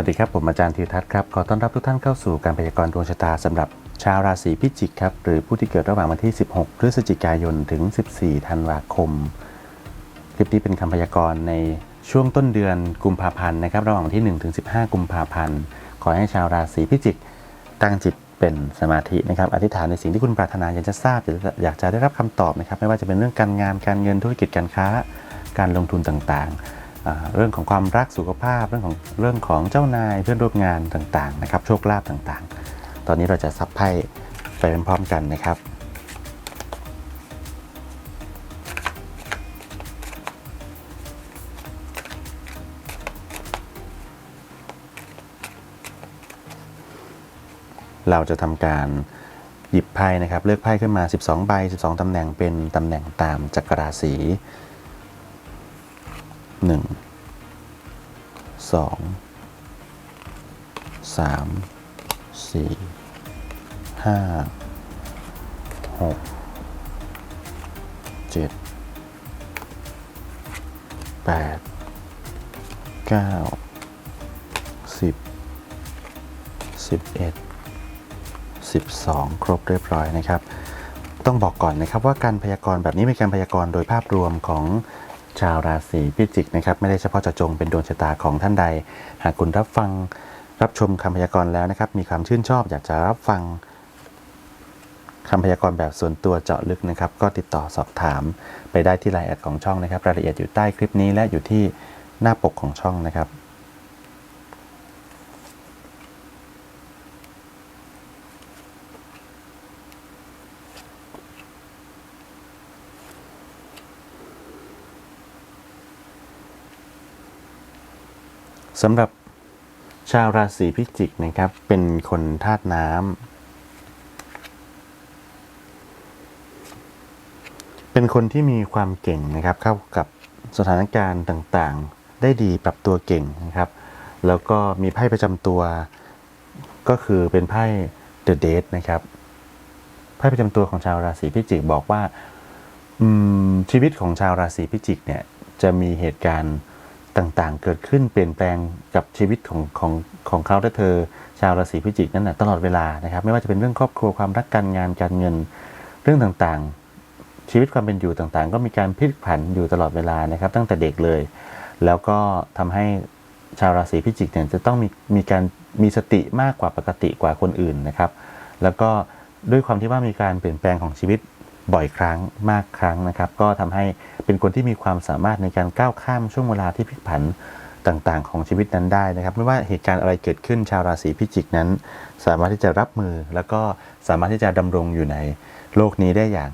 วัสดีครับผมอาจารย์ธีรทัศน์ครับขอต้อนรับทุกท่านเข้าสู่การพยากรณ์ดวงชะตาสำหรับชาวราศีพิจิกครับหรือผู้ที่เกิดระหว่างวันที่ 16 พฤศจิกายนถึง 14 ธันวาคม คลิปนี้เป็นคำพยากรณ์ในช่วงต้นเดือนกุมภาพันธ์นะครับระหว่างวันที่ 1 ถึง 15 กุมภาพันธ์ขอให้ชาวราศีพิจิก ตั้งจิตเป็นสมาธินะครับอธิษฐานในสิ่งที่คุณปรารถนาอยากจะทราบอยากจะอยากจะได้รับคำตอบนะครับไม่ว่าจะเป็นเรื่องการงานการเงินธุรกิจการค้า การลงทุนต่างๆ เรื่องของความรักสุขภาพเรื่องของเรื่องของเจ้านายเพื่อนร่วมงานต่างๆนะครับโชคลาภต่างๆ ตอนนี้เราจะซับไพ่ไปพร้อมๆกันนะครับเราจะทำการหยิบไพ่นะครับ เลือกไพ่ขึ้นมา 12 ใบ 12ตำแหน่งเป็นตำแหน่งตามจักรราศี 1 2 3 4 5 6 7 8 9 10 11 12ครบเรียบร้อยนะครับ ต้องบอกก่อนนะครับว่าการพยากรณ์แบบนี้เป็นการพยากรณ์โดยภาพรวมของ ชาวราศีพิจิกนะครับไม่ได้เฉพาะเจาะจงเป็นดวงชะตาของท่านใด หากคุณรับฟังรับชมคำพยากรณ์แล้วนะครับ มีความชื่นชอบอยากจะรับฟังคำพยากรณ์แบบส่วนตัวเจาะลึกนะครับ ก็ติดต่อสอบถามไปได้ที่ไลน์แอดของช่องนะครับ รายละเอียดอยู่ใต้คลิปนี้และอยู่ที่หน้าปกของช่องนะครับ สำหรับชาวราศีพิจิกนะครับ เป็นคนธาตุน้ำเป็นคนที่มีความเก่งนะครับ เข้ากับสถานการณ์ต่างๆ ได้ดีปรับตัวเก่งนะครับ แล้วก็มีไพ่ประจำตัว ก็คือเป็นไพ่ The Date นะครับไพ่ประจำตัวของชาวราศีพิจิกบอกว่าชีวิตของชาวราศีพิจิกเนี่ยจะมีเหตุการณ์ ต่างๆ เกิดขึ้นเปลี่ยนแปลงกับชีวิตของของของเขาและเธอ ชาวราศีพิจิกนั่นนะตลอดเวลานะครับ ไม่ว่าจะเป็นเรื่องครอบครัวความรักการงานการเงินเรื่องต่างๆ ชีวิตความเป็นอยู่ต่างๆ ก็มีการพลิกผันอยู่ตลอดเวลานะครับ ตั้งแต่เด็กเลย แล้วก็ทำให้ชาวราศีพิจิกเนี่ยจะต้องมีมีการมีสติมากกว่าปกติกว่าคนอื่นนะครับ แล้วก็ด้วยความที่ว่ามีการเปลี่ยนแปลงของชีวิต บ่อยครั้งมากครั้งนะครับ ก็ทำให้เป็นคนที่มีความสามารถในการก้าวข้ามช่วงเวลาที่พลิกผันต่างๆ ของชีวิตนั้นได้นะครับ ไม่ว่าเหตุการณ์อะไรเกิดขึ้นชาวราศีพิจิกนั้น สามารถที่จะรับมือแล้วก็สามารถที่จะดำรงอยู่ในโลกนี้ได้อย่าง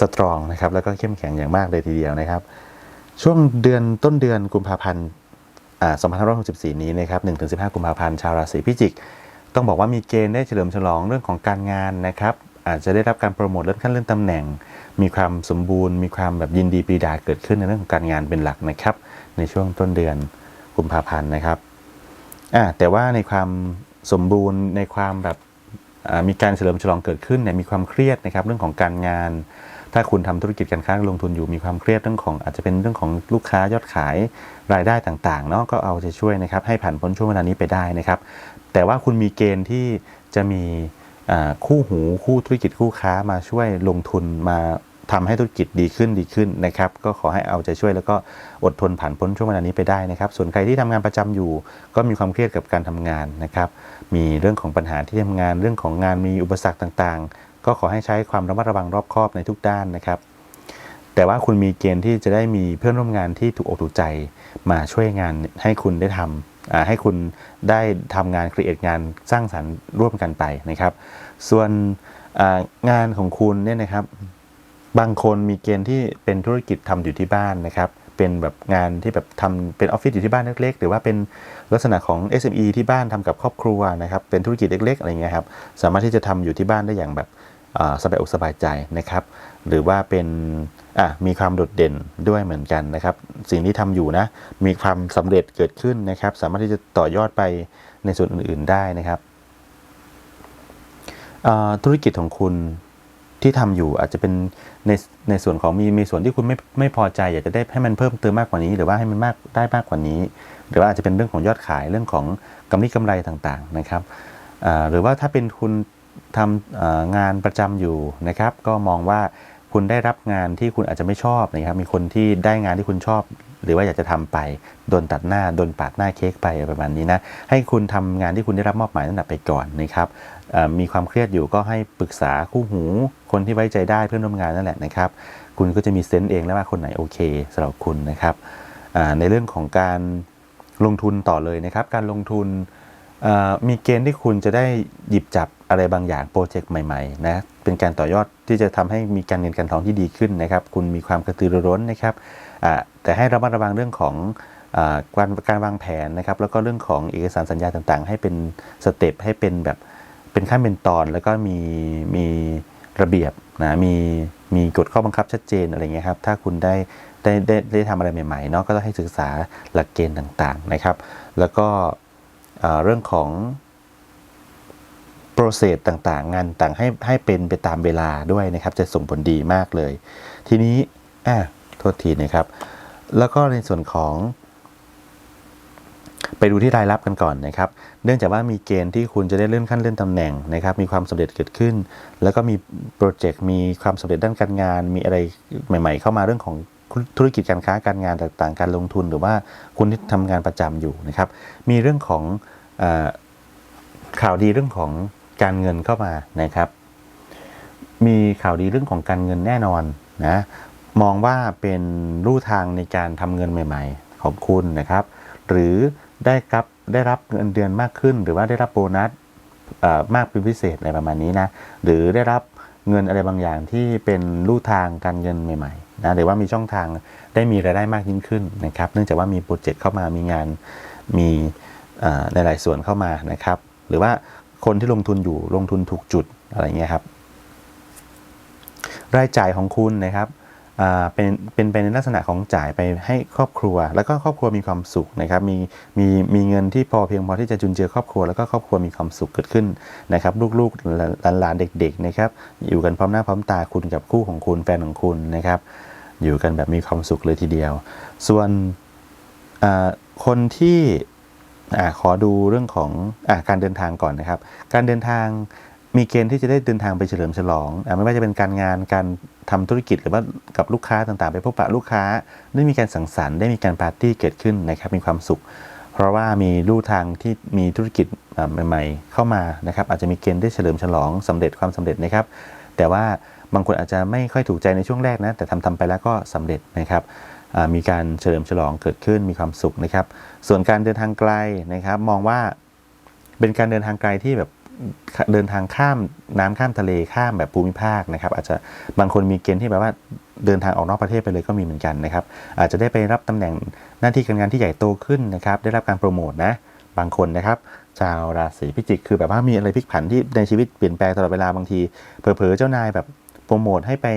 สตรองนะครับ แล้วก็เข้มแข็งอย่างมากเลยทีเดียวนะครับ ช่วงเดือนต้นเดือนกุมภาพันธ์2564 นี้นะครับ 1-15 กุมภาพันธ์ชาวราศีพิจิก ต้องบอกว่ามีเกณฑ์ได้เฉลิมฉลองเรื่องของการงานนะครับ อาจจะได้รับการโปรโมทเลื่อนขั้นเลื่อนตำแหน่ง มีความสมบูรณ์ มีความแบบยินดีปรีดาเกิดขึ้นในเรื่องของการงานเป็นหลักนะครับ ในช่วงต้นเดือนกุมภาพันธ์นะครับอ่าแต่ว่าในความสมบูรณ์ในความแบบมีการเฉลิมฉลองเกิดขึ้นเนี่ยมีความเครียดนะครับเรื่องของการงาน ถ้าคุณทำธุรกิจการค้าลงทุนอยู่มีความเครียดเรื่องของอาจจะเป็นเรื่องของลูกค้ายอดขายรายได้ต่างๆเนาะก็เอาใจช่วยนะครับให้ผ่านพ้นช่วงเวลานี้ไปได้นะครับ แต่ว่าคุณมีเกณฑ์ที่จะมี คู่หูคู่ธุรกิจคู่ค้ามาช่วยลงทุนมาทำให้ธุรกิจดีขึ้นดีขึ้นนะครับ ก็ขอให้เอาใจช่วยแล้วก็อดทนผ่านพ้นช่วงเวลานี้ไปได้นะครับ ส่วนใครที่ทำงานประจำอยู่ ก็มีความเครียดกับการทำงานนะครับ มีเรื่องของปัญหาที่ทำงานเรื่องของงานมีอุปสรรคต่างๆ ก็ขอให้ใช้ความระมัดระวังรอบคอบในทุกด้านนะครับ แต่ว่าคุณมีเกณฑ์ที่จะได้มีเพื่อนร่วมงานที่ถูกอกถูกใจ มาช่วยงานให้คุณได้ทำให้คุณได้ทำงานครีเอทงานสร้างสรรค์ร่วมกันไปนะครับ ส่วนงานของคุณเนี่ยนะครับ บางคนมีเกณฑ์ที่เป็นธุรกิจทำอยู่ที่บ้านนะครับเป็นแบบงานที่แบบทำเป็นออฟฟิศอยู่ที่บ้านเล็กๆ หรือว่าเป็นลักษณะของ SME ที่บ้านทำกับครอบครัวนะครับเป็นธุรกิจเล็กๆ อะไรเงี้ยครับสามารถที่จะทำอยู่ที่บ้านได้อย่างแบบสบายอกสบายใจนะครับ หรือว่าเป็นอะมีความโดดเด่นด้วยเหมือนกันนะครับ สิ่งที่ทำอยู่นะ มีความสำเร็จเกิดขึ้นนะครับ สามารถที่จะต่อยอดไปในส่วนอื่น ๆได้นะครับธุรกิจของคุณที่ทำอยู่อาจจะเป็นในในส่วนของมีมีส่วนที่คุณไม่ไม่พอใจ อยากจะได้ให้มันเพิ่มเติมมากกว่านี้ หรือว่าให้มันมากได้มากกว่านี้ หรือว่าอาจจะเป็นเรื่องของยอดขายเรื่องของกำไรกำไรต่างๆนะครับหรือว่าถ้าเป็นคุณทำงานประจำอยู่นะครับ ก็มองว่า คุณได้รับงานที่คุณอาจจะไม่ชอบนะครับ มีคนที่ได้งานที่คุณชอบ หรือว่าอยากจะทำไป โดนตัดหน้า โดนปาดหน้าเค้กไปอะไรประมาณนี้นะ ให้คุณทำงานที่คุณได้รับมอบหมายตั้งแต่ไปก่อนนะครับ มีความเครียดอยู่ก็ให้ปรึกษาคู่หู คนที่ไว้ใจได้เพื่อนร่วมงานนั่นแหละนะครับ คุณก็จะมีเซนต์เองแล้วว่าคนไหนโอเคสำหรับคุณนะครับ ในเรื่องของการลงทุนต่อเลยนะครับ การลงทุน มีเกณฑ์ที่คุณจะได้หยิบจับอะไรบางอย่างโปรเจกต์ใหม่ๆนะเป็นการต่อยอดที่จะทำให้มีการเงินการทองที่ดีขึ้นนะครับ คุณมีความกระตือรือร้นนะครับแต่ให้ระมัดระวังเรื่องของอการการวางแผนนะครับ แล้วก็เรื่องของเอกสารสัญญาต่างๆ ให้เป็นสเต็ปให้เป็นแบบเป็นขั้นเป็นตอนแล้วก็มีมีระเบียบนะมีมีกฎข้อบังคับชัดเจนอะไรเงี้ยครับถ้าคุณได้ได้ได้ได้ทำอะไรใหม่ๆเนาะก็ต้องให้ศึกษาหลักเกณฑ์ต่างๆนะครับ แล้วก็ เรื่องของโปรเซสต่างๆ งานต่างให้ให้เป็นไปตามเวลาด้วยนะครับ จะส่งผลดีมากเลย ทีนี้อะโทษทีนะครับ แล้วก็ในส่วนของไปดูที่รายรับกันก่อนนะครับ เนื่องจากว่ามีเกณฑ์ที่คุณจะได้เลื่อนขั้นเลื่อนตำแหน่งนะครับ มีความสำเร็จเกิดขึ้น แล้วก็มีโปรเจกต์ มีความสำเร็จด้านการงาน มีอะไรใหม่ ๆ เข้ามาเรื่องของ ธุรกิจการค้าการงานต่างๆ การลงทุนหรือว่าคุณที่ทำงานประจำอยู่นะครับ มีเรื่องของอข่าวดีเรื่องของการเงินเข้ามานะครับ มีข่าวดีเรื่องของการเงินแน่นอนนะมองว่าเป็นรูทางในการทำเงินใหม่ ๆ ของคุณนะครับ หรือได้รับได้รับเงินเดือนมากขึ้น หรือว่าได้รับโบนัสมากเป็นพิเศษอะไรประมาณนี้นะหรือได้รับเงินอะไรบางอย่างที่เป็นรูทางการเงินใหม่ๆ นะหรือว่ามีช่องทางได้มีรายได้มากยิ่งขึ้นนะครับ เนื่องจากว่ามีโปรเจกต์เข้ามามีงานมีในหลายๆส่วนเข้ามานะครับ หรือว่าคนที่ลงทุนอยู่ลงทุนถูกจุดอะไรเงี้ยครับ รายจ่ายของคุณนะครับ เป็นเป็นไปในลักษณะของจ่ายไปให้ครอบครัว แล้วก็ครอบครัวมีความสุขนะครับมีมีมีเงินที่พอเพียงพอที่จะจุนเจือครอบครัวแล้วก็ครอบครัวมีความสุขเกิดขึ้นนะครับลูกๆหลานๆเด็กๆนะครับอยู่กันพร้อมหน้าพร้อมตาคุณกับคู่ของคุณแฟนของคุณนะครับอยู่กันแบบมีความสุขเลยทีเดียว ส่วนคนที่อขอดูเรื่องของอการเดินทางก่อนนะครับ การเดินทางมีเกณฑ์ที่จะได้เดินทางไปเฉลิมฉลองอไม่ว่าจะเป็นการงานการ ทำธุรกิจหรือว่ากับลูกค้าต่างๆ ไปพบปะลูกค้า ได้มีการสังสรรค์ได้มีการปาร์ตี้เกิดขึ้นนะครับมีความสุข เพราะว่ามีลู่ทางที่มีธุรกิจใหม่ๆ เข้ามานะครับอาจจะมีเกณฑ์ได้เฉลิมฉลองสำเร็จความสำเร็จนะครับ แต่ว่าบางคนอาจจะไม่ค่อยถูกใจในช่วงแรกนะแต่ทำทำไปแล้วก็สำเร็จนะครับมีการเฉลิมฉลองเกิดขึ้นมีความสุขนะครับ ส่วนการเดินทางไกลนะครับ มองว่าเป็นการเดินทางไกลที่แบบ เดินทางข้ามน้ำข้ามทะเลข้ามแบบภูมิภาคนะครับอาจจะบางคนมีเกณฑ์ที่แบบว่าเดินทางออกนอกประเทศไปเลยก็มีเหมือนกันนะครับ อาจจะได้ไปรับตำแหน่งหน้าที่การงานที่ใหญ่โตขึ้นนะครับ ได้รับการโปรโมทนะบางคนนะครับชาวราศีพิจิกคือแบบว่ามีอะไรพลิกผันที่ในชีวิตเปลี่ยนแปลงตลอดเวลาบางทีเผลอๆเจ้านายแบบโปรโมทให้ไป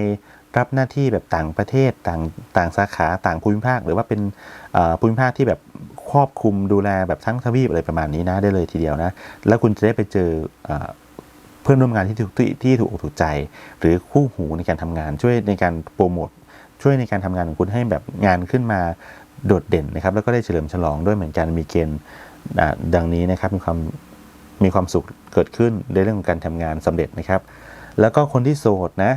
รับหน้าที่แบบต่างประเทศต่างต่างสาขาต่างภูมิภาค หรือว่าเป็นภูมิภาคที่แบบ ครอบคลุมดูแลแบบทั้งทวีปอะไรประมาณนี้นะได้เลยทีเดียวนะ แล้วคุณจะได้ไปเจอเอ่อเพื่อนร่วมงานที่ถูกที่ที่ถูกอกถูกใจ หรือคู่หูในการทำงานช่วยในการโปรโมทช่วยในการทำงานของคุณให้แบบงานขึ้นมาโดดเด่นนะครับ แล้วก็ได้เฉลิมฉลองด้วยเหมือนกันมีเกณฑ์ดังนี้นะครับมีความมีความสุขเกิดขึ้นในเรื่องของการทำงานสำเร็จนะครับ แล้วก็คนที่โสดนะ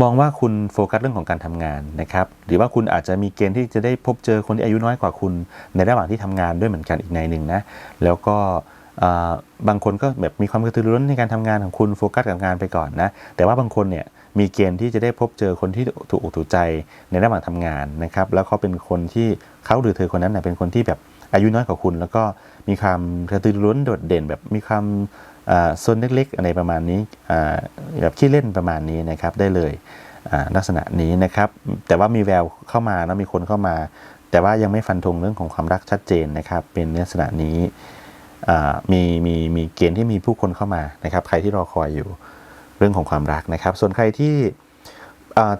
มองว่าคุณโฟกัสเรื่องของการทำงานนะครับ หรือว่าคุณอาจจะมีเกณฑ์ที่จะได้พบเจอคนที่อายุน้อยกว่าคุณในระหว่างที่ทำงานด้วยเหมือนกันอีกในหนึ่งนะ แล้วก็บางคนก็แบบมีความกระตือรือร้นในการทำงานของคุณโฟกัสกับงานไปก่อนนะ แต่ว่าบางคนเนี่ยมีเกณฑ์ที่จะได้พบเจอคนที่ถูกอกถูกใจในระหว่างทำงานนะครับ แล้วเขาเป็นคนที่เขาหรือเธอคนนั้นนะเป็นคนที่แบบอายุน้อยกว่าคุณ แล้วก็มีความกระตือรือร้นโดดเด่น แบบมีความ โซนเล็กๆอะไรประมาณนี้แบบขี้เล่นประมาณนี้นะครับได้เลยลักษณะนี้นะครับแต่ว่ามีแววเข้ามานะมีคนเข้ามา แต่ว่ายังไม่ฟันธงเรื่องของความรักชัดเจนนะครับ เป็นลักษณะนี้มีมีมีเกณฑ์ที่มีผู้คนเข้ามานะครับ ใครที่รอคอยอยู่เรื่องของความรักนะครับ ส่วนใครที่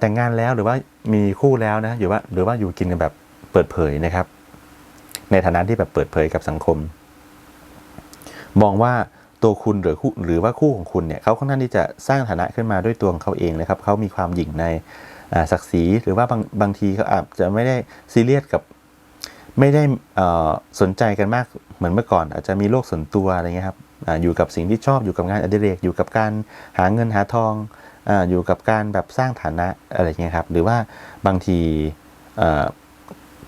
แต่งงานแล้วหรือว่ามีคู่แล้วนะหรือว่าหรือว่าอยู่กินกันแบบเปิดเผยนะครับ ในฐานะที่แบบเปิดเผยกับสังคม มองว่า ตัวคุณหรือคู่หรือว่าคู่ของคุณเนี่ยเขาค่อนข้างที่จะสร้างฐานะขึ้นมาด้วยตัวของเขาเองนะครับเขามีความหยิ่งในศักดิ์ศรีหรือว่าบางบางทีเขาอาจจะไม่ได้ซีเรียสกับไม่ได้สนใจกันมากเหมือนเมื่อก่อน อาจจะมีโลกส่วนตัวอะไรเงี้ยครับออยู่กับสิ่งที่ชอบอยู่กับงานอดิเรกอยู่กับการหาเงินหาทองออยู่กับการแบบสร้างฐานะอะไรเงี้ยครับหรือว่าบางที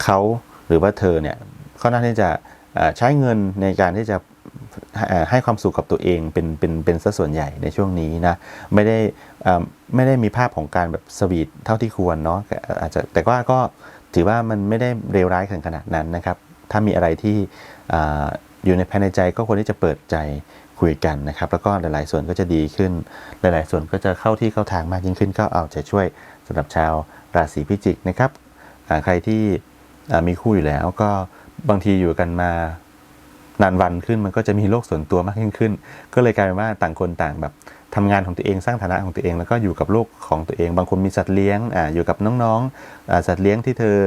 เขาหรือว่าเธอเนี่ยเขาน่าที่จะใช้เงินในการที่จะ ให้ความสุขกับตัวเองเป็นเป็นเป็นซะส่วนใหญ่ในช่วงนี้นะไม่ได้อ่อไม่ได้มีภาพของการแบบสวีทเท่าที่ควรเนาะอาจจะแต่ว่าก็ถือว่ามันไม่ได้เลวร้ายถึงขนาดนั้นนะครับ ถ้ามีอะไรที่อ่าอยู่ในภายในใจก็ควรที่จะเปิดใจคุยกันนะครับ แล้วก็หลาย ๆ ส่วนก็จะดีขึ้น หลาย ๆ ส่วนก็จะเข้าที่เข้าทางมากยิ่งขึ้นก็เอาใจช่วยสำหรับชาวราศีพิจิกนะครับใครที่อ่ามีคู่อยู่แล้วก็บางทีอยู่กันมา นานวันขึ้นมันก็จะมีโลกส่วนตัวมากยิ่งขึ้น ก็เลยกลายเป็นว่าต่างคนต่างแบบทำงานของตัวเองสร้างฐานะของตัวเอง แล้วก็อยู่กับโลกของตัวเอง บางคนมีสัตว์เลี้ยงอ่าอยู่กับน้องๆอ่าสัตว์เลี้ยงที่เธอ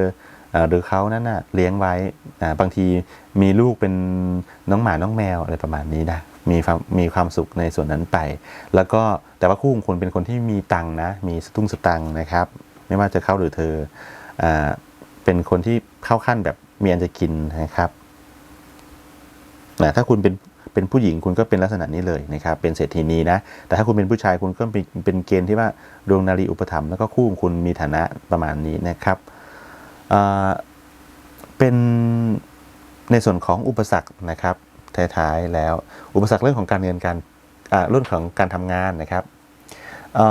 หรือเขานั้นน่ะเลี้ยงไว้อ่าบางทีมีลูกเป็นน้องหมาน้องแมวอะไรประมาณนี้นะมีความมีความสุขในส่วนนั้นไป แล้วก็แต่ว่าคู่ของคุณเป็นคนที่มีตังนะ มีสตุ้งสตังนะครับ ไม่ว่าจะเข้าหรือเธออ่าเป็นคนที่เข้าขั้นแบบมีอันจะกินนะครับ นะถ้าคุณเป็นเป็นผู้หญิงคุณก็เป็นลักษณะนี้เลยนะครับเป็นเศรษฐีนีนะแต่ถ้าคุณเป็นผู้ชายคุณก็เป็นเป็นเกณฑ์ที่ว่าดวงนารีอุปถัมภ์แล้วก็คู่ของคุณมีฐานะประมาณนี้นะครับเป็นในส่วนของอุปสรรคนะครับท้ายๆแล้วอุปสรรคเรื่องของการเงินการเรื่องของการทำงานนะครับอ,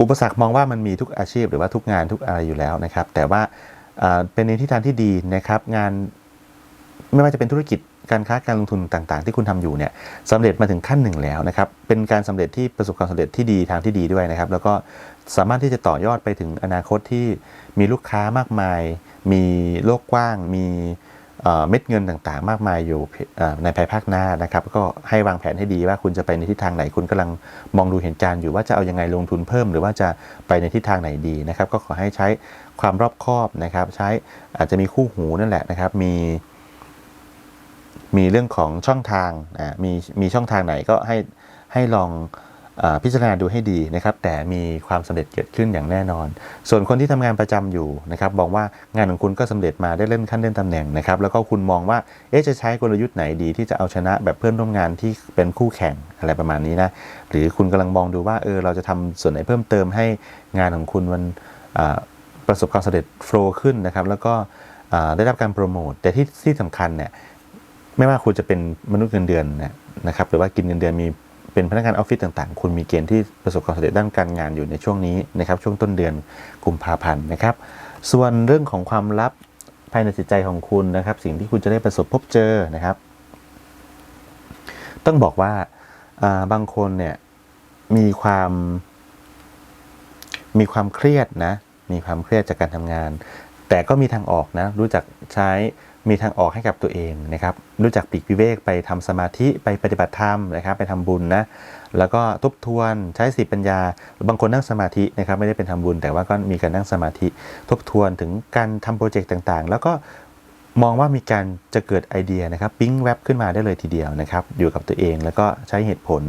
อุปสรรคมองว่ามันมีทุกอาชีพหรือว่าทุกงานทุกอะไรอยู่แล้วนะครับ แต่ว่าอ่าเป็นในทิศทางที่ดีนะครับ งานไม่ว่าจะเป็นธุรกิจ การค้าการลงทุนต่างๆ ที่คุณทำอยู่เนี่ยสำเร็จมาถึงขั้นหนึ่งแล้วนะครับเป็นการสำเร็จที่ประสบความสำเร็จที่ดีทางที่ดีด้วยนะครับ แล้วก็สามารถที่จะต่อยอดไปถึงอนาคตที่มีลูกค้ามากมาย มีโลกกว้าง มีเม็ดเงินต่างๆ มากมายอยู่ในภายภาคหน้านะครับ ก็ให้วางแผนให้ดีว่าคุณจะไปในทิศทางไหนคุณกำลังมองดูเหตุการอยู่ว่าจะเอายังไงลงทุนเพิ่ม หรือว่าจะไปในทิศทางไหนดีนะครับ ก็ขอให้ใช้ความรอบคอบนะครับ ใช้อาจจะมีคู่หูนั่นแหละนะครับ มี มีเรื่องของช่องทางมีมีช่องทางไหนก็ให้ให้ลองอพิจารณาดูให้ดีนะครับ แต่มีความสำเร็จเกิดขึ้นอย่างแน่นอน ส่วนคนที่ทำงานประจำอยู่นะครับบอกว่างานของคุณก็สำเร็จมาได้เลื่อนขั้นเลื่อนตำแหน่งนะครับ แล้วก็คุณมองว่าเอ๊ะจะใช้กลยุทธ์ไหนดี ที่จะเอาชนะแบบเพื่อนร่วมงานที่เป็นคู่แข่งอะไรประมาณนี้นะหรือคุณกำลังมองดูว่าเออเราจะทำส่วนไหนเพิ่มเติมให้งานของคุณมันประสบความสำเร็จโฟล์ขึ้นนะครับแล้วก็ได้รับการโปรโมทแต่ที่ที่สำคัญเนี่ย ไม่ว่าคุณจะเป็นมนุษย์เงินเดือนนะครับหรือว่ากินเงินเดือนมีเป็นพนักงานออฟฟิศต่างๆ คุณมีเกณฑ์ที่ประสบความสำเร็จด้านการงานอยู่ในช่วงนี้นะครับช่วงต้นเดือนกุมภาพันธ์นะครับ ส่วนเรื่องของความลับภายในจิตใจของคุณนะครับ สิ่งที่คุณจะได้ประสบพบเจอนะครับ ต้องบอกว่าอ่าบางคนเนี่ยมีความมีความเครียดนะมีความเครียดจากการทำงาน แต่ก็มีทางออกนะรู้จักใช้ มีทางออกให้กับตัวเองนะครับ รู้จักปลีกวิเวกไปทำสมาธิไปปฏิบัติธรรมนะครับ ไปทำบุญนะแล้วก็ทบทวนใช้สติปัญญา บางคนนั่งสมาธินะครับ ไม่ได้เป็นทำบุญ แต่ว่าก็มีการนั่งสมาธิ ทบทวนถึงการทำโปรเจกต์ต่างๆ แล้วก็มองว่ามีการจะเกิดไอเดียนะครับ ปิ๊งแวบขึ้นมาได้เลยทีเดียวนะครับ อยู่กับตัวเองแล้วก็ใช้เหตุผล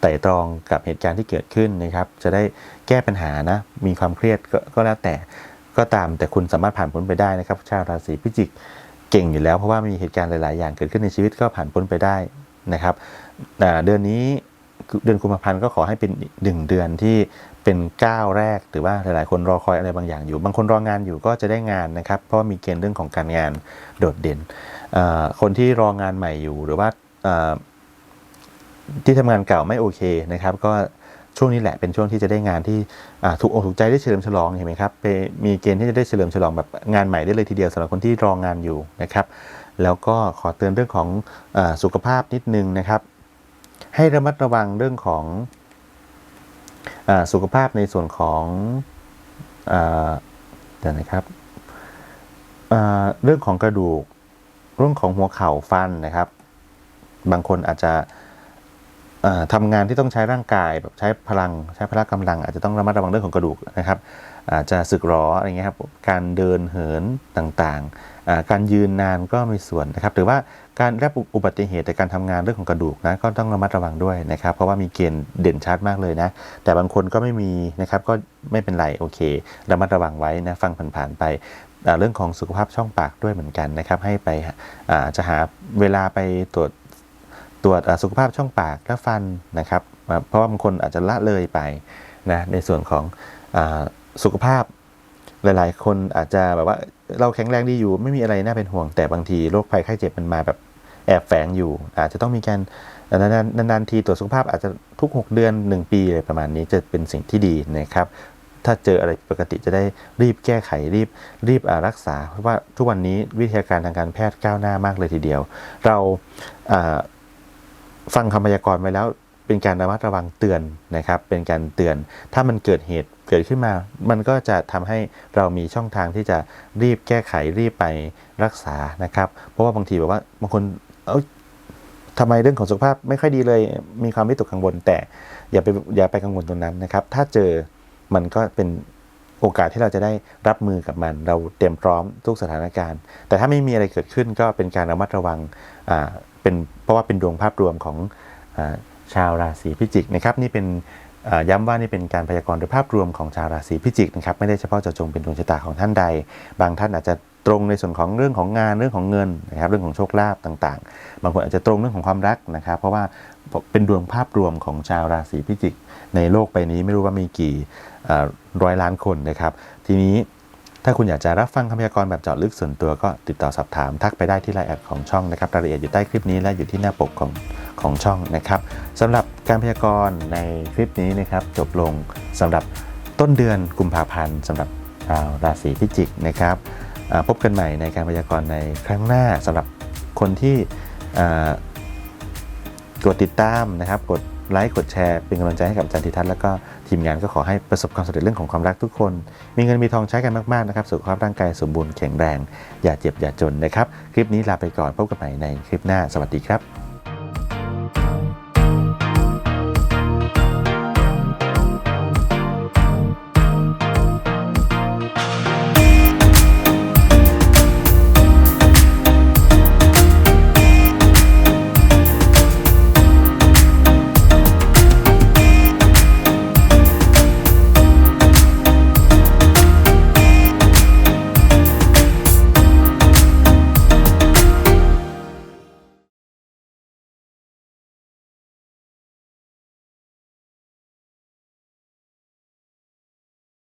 ไต่ตรองกับเหตุการณ์ที่เกิดขึ้นนะครับ จะได้แก้ปัญหานะมีความเครียดก็แล้วแต่ก็ตามแต่คุณสามารถผ่านพ้นไปได้นะครับ ชาวราศีพิจิก ก่งอยู่แล้วเพราะว่ามีเหตุการณ์หลาย ๆ อย่างเกิดขึ้นในชีวิตก็ผ่านพ้นไปได้นะครับเดือนนี้เดือนกุมภาพันธ์ก็ขอให้เป็นหนึ่งเดือนที่เป็นก้าวแรกหรือว่าหลาย ๆ คนรอคอยอะไรบางอย่างอยู่ บางคนรองานอยู่ก็จะได้งานนะครับ เพราะมีเกณฑ์เรื่องของการงานโดดเด่น คนที่รองานใหม่อยู่หรือว่าที่ทำงานเก่าไม่โอเคนะครับ ก็ ช่วงนี้แหละเป็นช่วงที่จะได้งานที่ถูกอกถูกใจได้เฉลิมฉลองเห็นไหมครับไปมีเกณฑ์ที่จะได้เฉลิมฉลองแบบงานใหม่ได้เลยทีเดียวสำหรับคนที่รองานอยู่นะครับ แล้วก็ขอเตือนเรื่องของอสุขภาพนิดนึงนะครับ ให้ระมัดระวังเรื่องของอสุขภาพในส่วนของเดี๋ยวนะครับเรื่องของกระดูกเรื่องของหัวเข่าฟันนะครับ บางคนอาจจะ อ่าทำงานที่ต้องใช้ร่างกายแบบใช้พลังใช้พละกำลัง อาจจะต้องระมัดระวังเรื่องของกระดูกนะครับอาจจะสึกหรออะไรเงี้ยครับการเดินเหินต่างๆ การยืนนานก็มีส่วนนะครับหรือว่าการรับอุบัติเหตุในการทำงานเรื่องของกระดูกนะก็ต้องระมัดระวังด้วยนะครับ เพราะว่ามีเกณฑ์เด่นชัดมากเลยนะ แต่บางคนก็ไม่มีนะครับก็ไม่เป็นไรโอเคระมัดระวังไว้นะฟังผ่านๆไปเรื่องของสุขภาพช่องปากด้วยเหมือนกันนะครับ ให้ไปจะหาเวลาไปตรวจ ตรวจสุขภาพช่องปากและฟันนะครับ เพราะว่าบางคนอาจจะละเลยไปนะในส่วนของอสุขภาพหลาย ๆ คนอาจจะแบบว่าเราแข็งแรงดีอยู่ ไม่มีอะไรน่าเป็นห่วงแต่บางทีโรคภัยไข้เจ็บมันมาแบบแอบแฝงอยู่ อาจจะต้องมีการนานๆนานๆทีตรวจสุขภาพอาจจะทุก 6 เดือน 1 ปีอะไรประมาณนี้จะเป็นสิ่งที่ดีนะครับ ถ้าเจออะไรปกติจะได้รีบแก้ไขรีบรีบรักษา เพราะว่าทุกวันนี้วิทยาการทางการแพทย์ก้าวหน้ามากเลยทีเดียว เราา ฟังคำพยากรณ์ไว้แล้วเป็นการระมัดระวังเตือนนะครับ เป็นการเตือน ถ้ามันเกิดเหตุเกิดขึ้นมา มันก็จะทำให้เรามีช่องทางที่จะรีบแก้ไขรีบไปรักษานะครับ เพราะว่าบางทีแบบว่าบางคน เอ้ทำไมเรื่องของสุขภาพไม่ค่อยดีเลย มีความวิตกกังวลแต่อย่าไปอย่าไปกังวลตรงนั้นนะครับ ถ้าเจอมันก็เป็น โอกาสที่เราจะได้รับมือกับมัน เราเตรียมพร้อมทุกสถานการณ์ แต่ถ้าไม่มีอะไรเกิดขึ้นก็เป็นการระมัดระวังอ่าเป็นเพราะว่าเป็นดวงภาพรวมของอชาวราศีพิจิกนะครับนี่เป็นย้ำว่านี่เป็นการพยากรณ์โดยภาพรวมของชาวราศีพิจิกนะครับไม่ได้เฉพาะเจาะจงเป็นดวงชะตาของท่านใด บางท่านอาจจะตรงในส่วนของเรื่องของงานเรื่องของเงินนะครับเรื่องของโชคลาภต่างๆ บางคนอาจจะตรงเรื่องของความรักนะครับ เพราะว่าเป็นดวงภาพรวมของชาวราศีพิจิก ในโลกใบนี้ไม่รู้ว่ามีกี่อ่า ร้อยล้านคนนะครับ ทีนี้ถ้าคุณอยากจะรับฟังคำพยากรณ์แบบเจาะลึกส่วนตัวก็ติดต่อสอบถาม ทักไปได้ที่ไลน์แอดของช่องนะครับรายละเอียดอยู่ใต้คลิปนี้และอยู่ที่หน้าปกของของช่องนะครับสำหรับการพยากรณ์ในคลิปนี้นะครับจบลงสำหรับต้นเดือนกุมภาพันธ์สำหรับาราศีพิจิกนะครับพบกันใหม่ในการพยากรณ์ในครั้งหน้าสำหรับคนที่กดติดตามนะครับ กดไลค์กดแชร์เป็นกำลังใจให้กับจารย์ธิทัศน์แล้วก็ ทีมงานก็ขอให้ประสบความสำเร็จเรื่องของความรักทุกคน มีเงินมีทองใช้กันมากๆนะครับสุขภาพร่างกายสมบูรณ์แข็งแรง อย่าเจ็บอย่าจนนะครับ คลิปนี้ลาไปก่อนพบกันใหม่ในคลิปหน้าสวัสดีครับ